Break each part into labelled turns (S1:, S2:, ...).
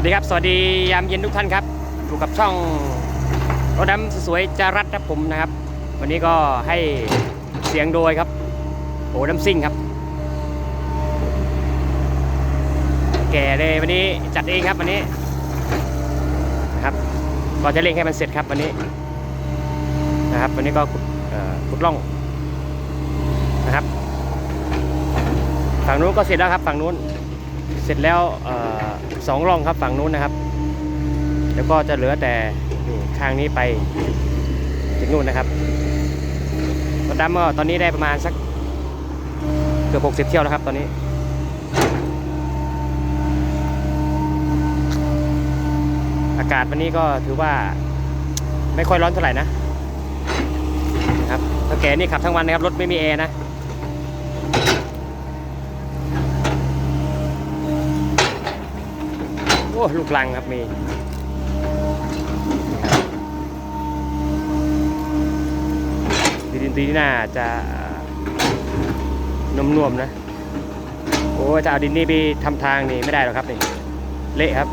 S1: วัสดีครับ สวัสดียามเย็นทุกท่านครับอยู่กับช่องรถดำสวยจารัดครับผมนะครับ วันนี้ก็ให้เสียงโดยครับโอ้น้ำซิ่งครับ แก่เลยวันนี้จัดเองครับวันนี้นะครับก็จะเร่งให้มันเสร็จครับวันนี้นะครับ วันนี้ก็ขุดเอ่อขุดร่องนะครับ ฝั่งนู้นก็เสร็จแล้วครับฝั่งนู้น สร็จแล้วออสองร่องครับฝั่งนู้นนะครับ แล้วก็จะเหลือแต่ข้างนี้ไปถึงนู่นนะครับรถดำก็ตอนนี้ได้ประมาณสักเกือบ60 เที่ยวแล้วครับตอนนี้อากาศวันนี้ก็ถือว่าไม่ค่อยร้อนเท่าไหร่นะนะครับถ้าแกนี่ขับทั้งวันนะครับรถไม่มีแอร์นะ อ้ลูกลังครับมีดีดินตีนี่น่าจะนุ่มๆนะ โอ้จะเอาดินนี่ไปทำทางนี่ไม่ได้หรอกครับนี่ เละครับ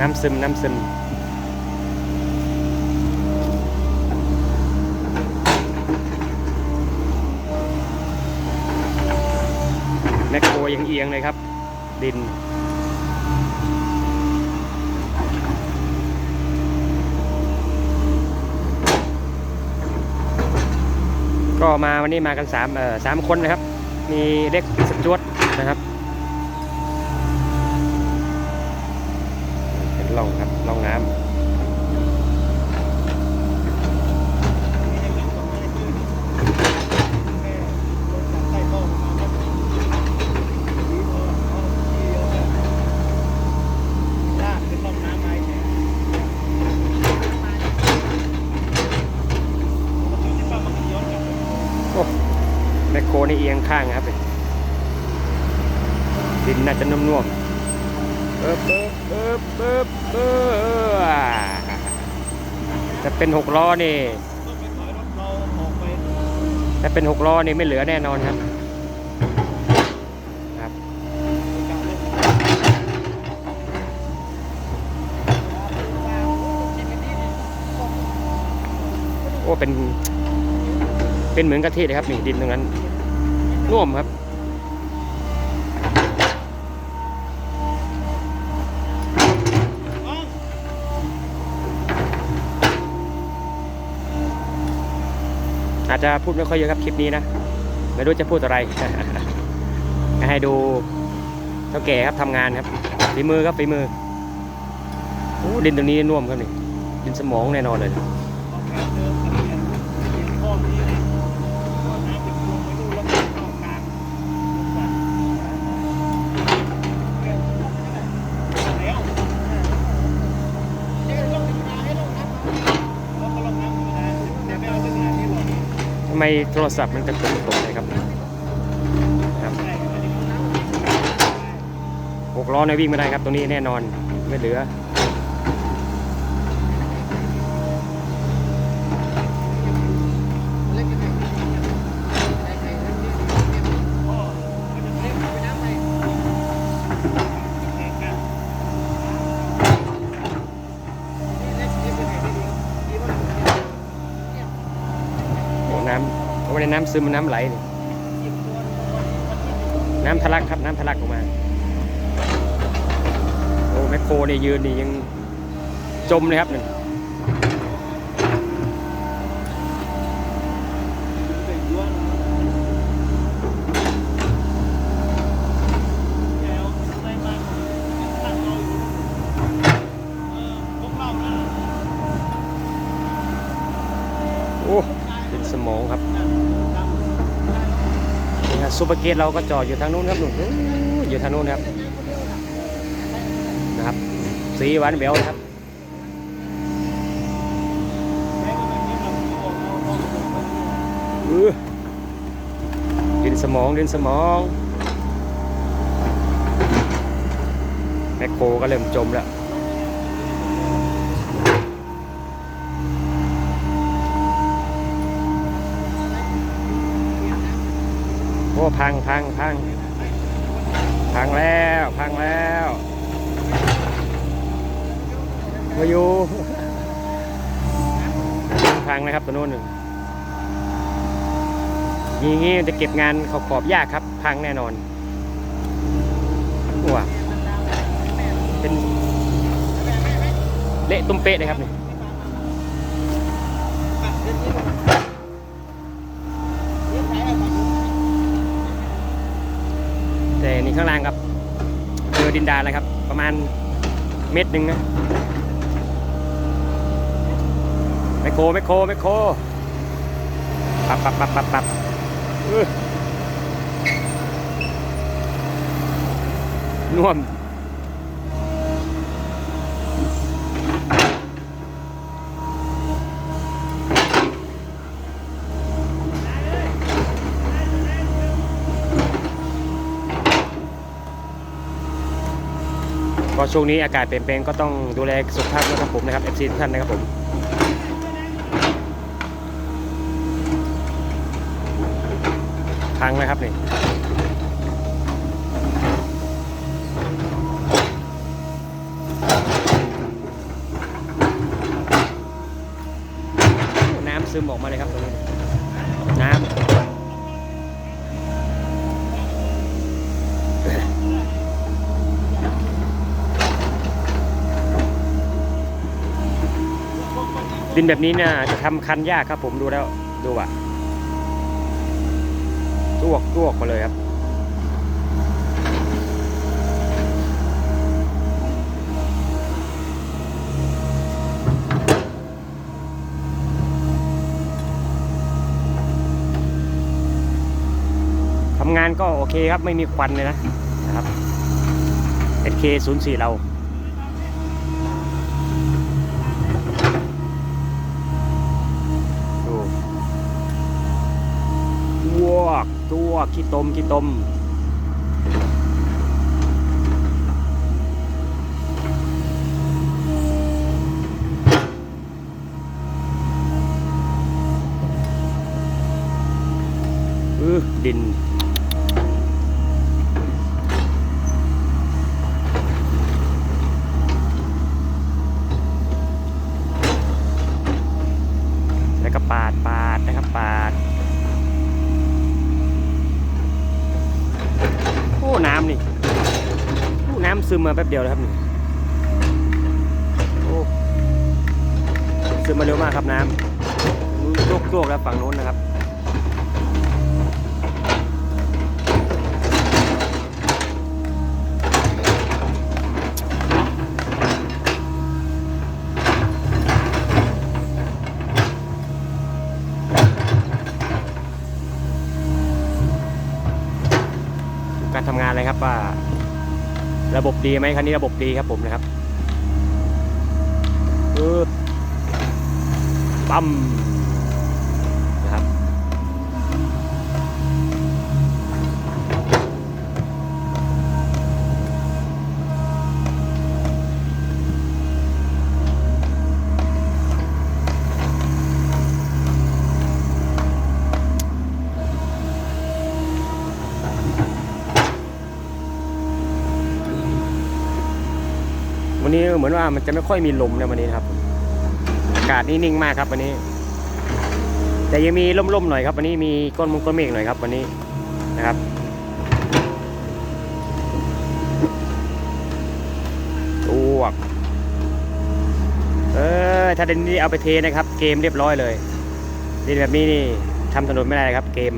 S1: น้ำซึมน้ำซึม อียงเลยครับ ดิน ก็มาวันนี้มากันสามเอ่อสามคนนะครับ มีเล็กสจวตนะครับเป็นร่องครับร่องน้ำ โอ้แมคโครนี่เอียงข้างครับ ดินน่าจะนุ่มๆเอิบเอิบเอิบเอิบเอิบจะ เป็นหกล้อนี่ถ้าเป็นหกล้อนี่ไม่เหลือแน่นอนครับครับ โอ้เป็น เป็นเหมือนกะทิเลยครับนี่ดินตรงนั้นน่วมครับ จจะพูดไม่ค่อยเยอะครับคลิปนี้นะ ไม่รู้จะพูดอะไร ให้ดูเท่าแก่ครับทำงานครับฝีมือครับฝีมือโอ้ดินตรงนี้น่วมครับนี่ดินสมองแน่นอนเลย โทรศัพท์มันกระตุกตกเลยครับครับหกล้อในยวิ่งไม่ได้ครับตรงนี้แน่นอนไม่เหลือน้ำโอ้ในน้ำซึมมันน้ำไหลนี่น้ำทะลักครับน้ำทะลักออกมาโอ้แมคโครนี่ยืนนี่ยังจมเลยครับนี่งอ้เป็นสมองครับนี่ครับ ซูเปอร์เกตเราก็จอดอยู่ทางนู้นครับนู่นอยู่ทางนู้นครับนะครับ สีหวานแหววนะครับอือดินสมองดินสมองแมคโครก็เริ่มจมแล้ว พังพังพังพังแล้ว พังแล้วมาอยู่พังนะครับตัวนู้นหนึ่งอย่างงี้จะเก็บงานขอบขอบยากครับ พังแน่นอนว้าเป็นเละตุ้มเป๊ะเลยครับนี่ แต่นี่ข้างล่างครับเจอดินดานแล้วครับ ประมาณเม็ดหนึ่งนะไมโครไมโครไมโครปับปับปับปับปับน่วม ช่วงนี้อากาศเปลี่ยนแปลงก็ต้องดูแลสุขภาพนะครับผมนะครับ FC ทุกท่านนะครับผมพังนะครับนี่น้ำซึมออกมาเลยครับตรงนี้น้ำ ดินแบบนี้เนี่ยจะทำคันยากครับ ผมดูแล้วดูอะตวกตวกมาเลยครับ ทำงานก็โอเคครับไม่มีควันเลยนะนะครับ SK 0 4 เรา ตัวตัวขี้ตมขี้ตมเออดิน แล้วก็ปาดปาดนะครับปาด โอ้ น้ำนี่โอ้น้ำซึมมาแป๊บเดียวเลยครับนี่โอ้ซึมมาเร็วมากครับน้ำโยกโยกแล้วฝั่งโน้นนะครับ ระบบดีไหมคันนี้ระบบดีครับผมนะครับปึ๊บปั๊มามันจะไม่ค่อยมีลมนวันนี้ครับ อากาศนี่นิ่งมากครับวันนี้ แต่ยังมีร่มๆหน่อยครับวันนี้มีก้อนมงก้อนเมฆหน่อยครับวันนี้นะครับตวกเออถ้าเดนนี้เอาไปเทนะครับ เกมเรียบร้อยเลยดินแบบนี้นี่ทำถนนไม่ได้ครับ เกม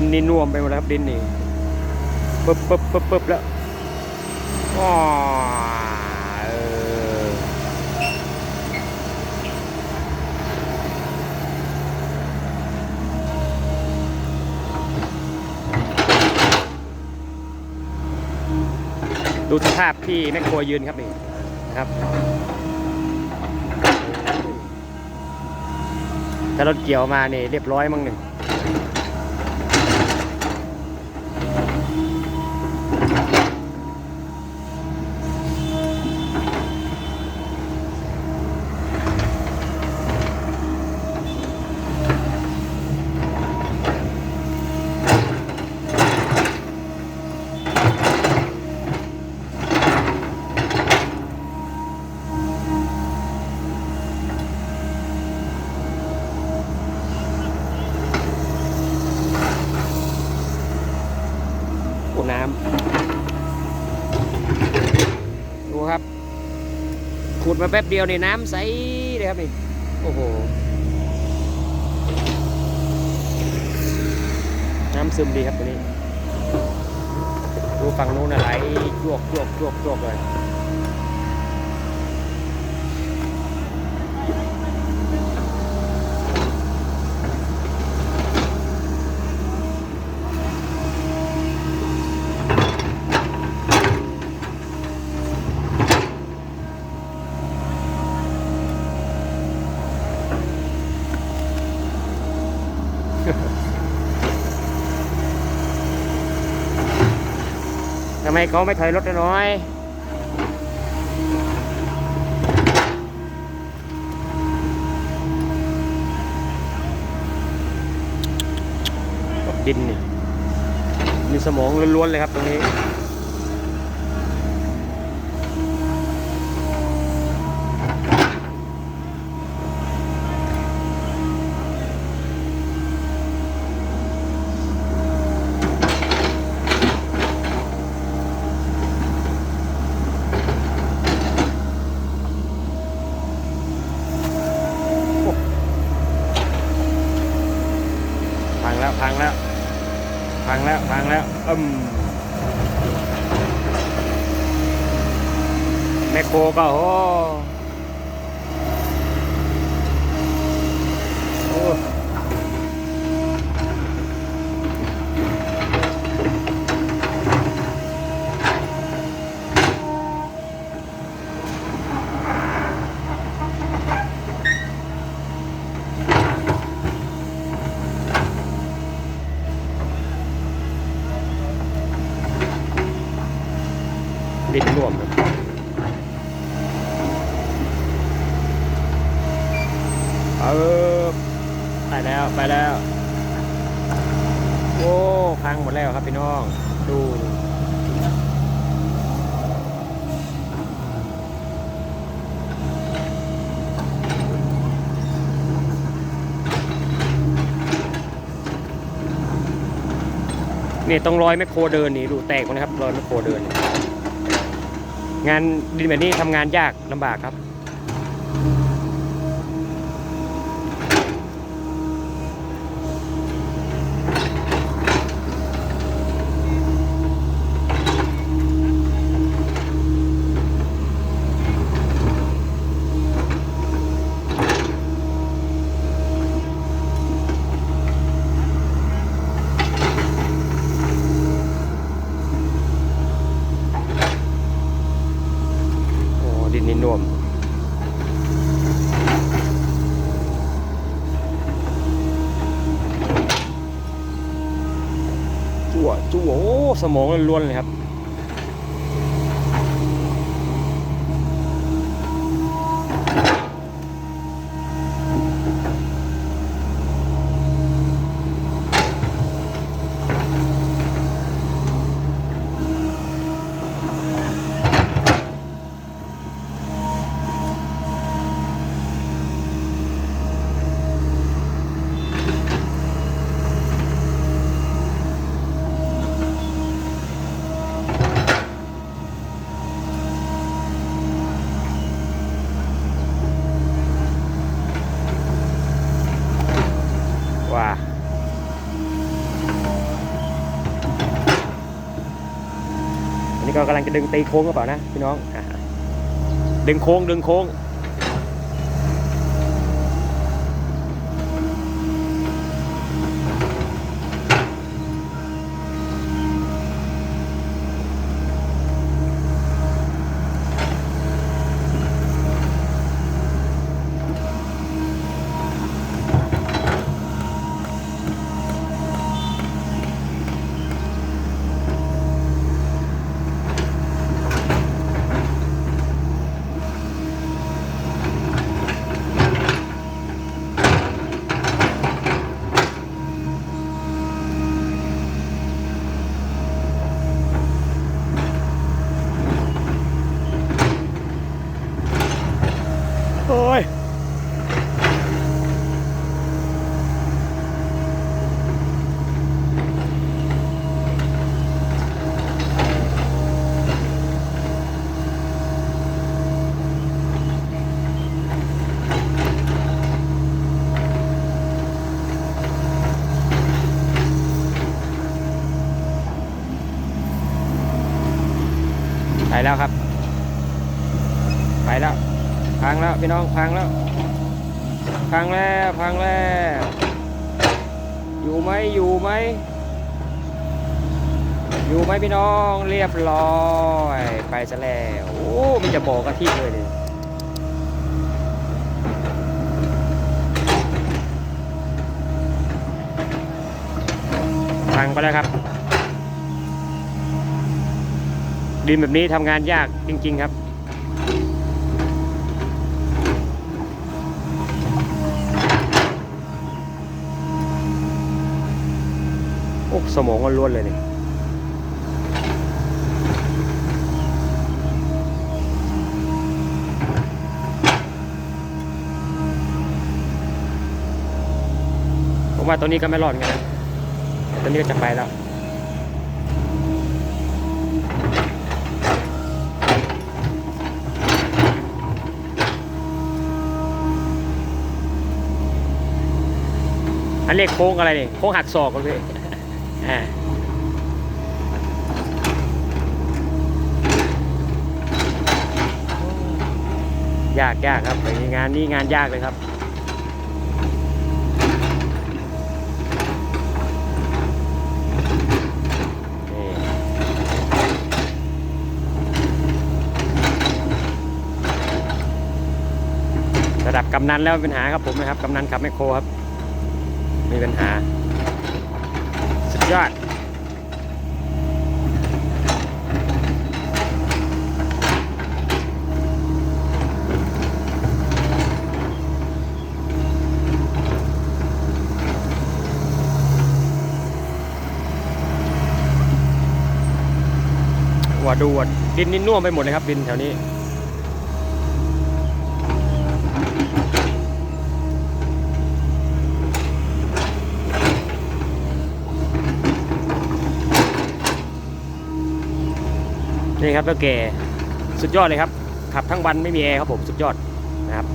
S1: ดินนี่น่วมไปหมดแล้วครับดินนี่ปึ๊บปึ๊บปึ๊บปึ๊บแล้วอ๋อเออดูสภาพที่แม่ครัวยืนครับนี่นะครับถ้ารถเกี่ยวมาเนี่ยเรียบร้อยมั้งหนึ่ง ครับ ขุดมาแป๊บเดียวนี่น้ำใสเลยครับนี่โอ้โห น้ำซึมดีครับตัวนี้ ดูฝั่งนู้นนะไหลจวกจวกจวกจวกเลย ทำไมเขาไม่ถอยรถน้อยดินนี่มีสมองล้วนๆเลยครับตรงนี้ พังแล้ว พังแล้ว พังแล้วอืมแมคโครก็โอ้โอ้ ดินร่วมเลยเออไปแล้วไปแล้วโอ้พังหมดแล้วครับพี่น้อง ดูนี่ต้องรอยแมคโครเดินนี่ดูแตกหมดนะครับรอยแมคโครเดินนี่ งานดินแบบนี้ทำงานยากลำบากครับ โอ้ดินนี่น่วม จั่วจั่วโอ้ สมองล้วนๆเลยครับ โนี่ก็กำลังจะดึงตีโค้งกระเปล่านะพี่น้องดึงโค้งดึงโค้ง แล้วครับ ไปแล้ว พังแล้วพี่น้องพังแล้ว พังแล้วพังแล้ว อยู่ไหมอยู่ไหม อยู่ไหมพี่น้องเรียบร้อย ไปซะแล้ว โอ้มันจะบอกกะที่เลยดิพังไปแล้วครับ ดินแบบนี้ทำงานยากจริง ๆ ครับ โอ้สมองล้วนเลยเนี่ยผมว่าตัวนี้ก็ไม่รอดเหมือนกันนะตัวนี้ก็จะไปแล้ว อันเรียกโค้งอะไรนี่โค้งหักศอกกันพี่อ่ายากยากครับไอ้งานนี้งานยากเลยครับนี่ระดับกำนันแล้วมีปัญหาครับผมนะครับกำนันขับแมคโครครับ มีปัญหา สุดยอดว่าดูว่าดินนี่น่วมไปหมดเลยครับดินแถวนี้ นี่ครับเจ้าแก่สุดยอดเลยครับขับทั้งวันไม่มีแอร์ครับผมสุดยอดนะครับ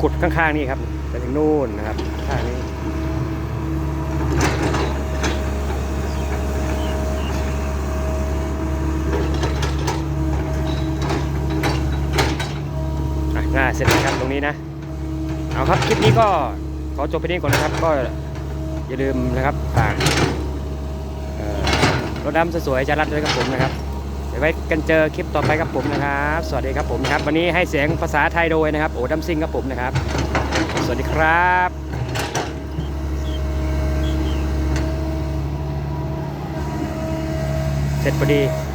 S1: ขุดข้างๆนี่ครับไปถึงนู่นนะครับข้างนี้อะง่าเสร็จแล้วครับตรงนี้นะ เอาครับคลิปนี้ก็ขอจบไปนี้ก่อนนะครับ ก็อย่าลืมนะครับฝากรถดำสวยๆจะรัดด้วยกับผมนะครับ ไว้กันเจอคลิปต่อไปครับผมนะครับ สวัสดีครับผมนะครับ วันนี้ให้เสียงภาษาไทยโดยนะครับ โอ้ดัมซิงครับผมนะครับ สวัสดีครับเสร็จพอดี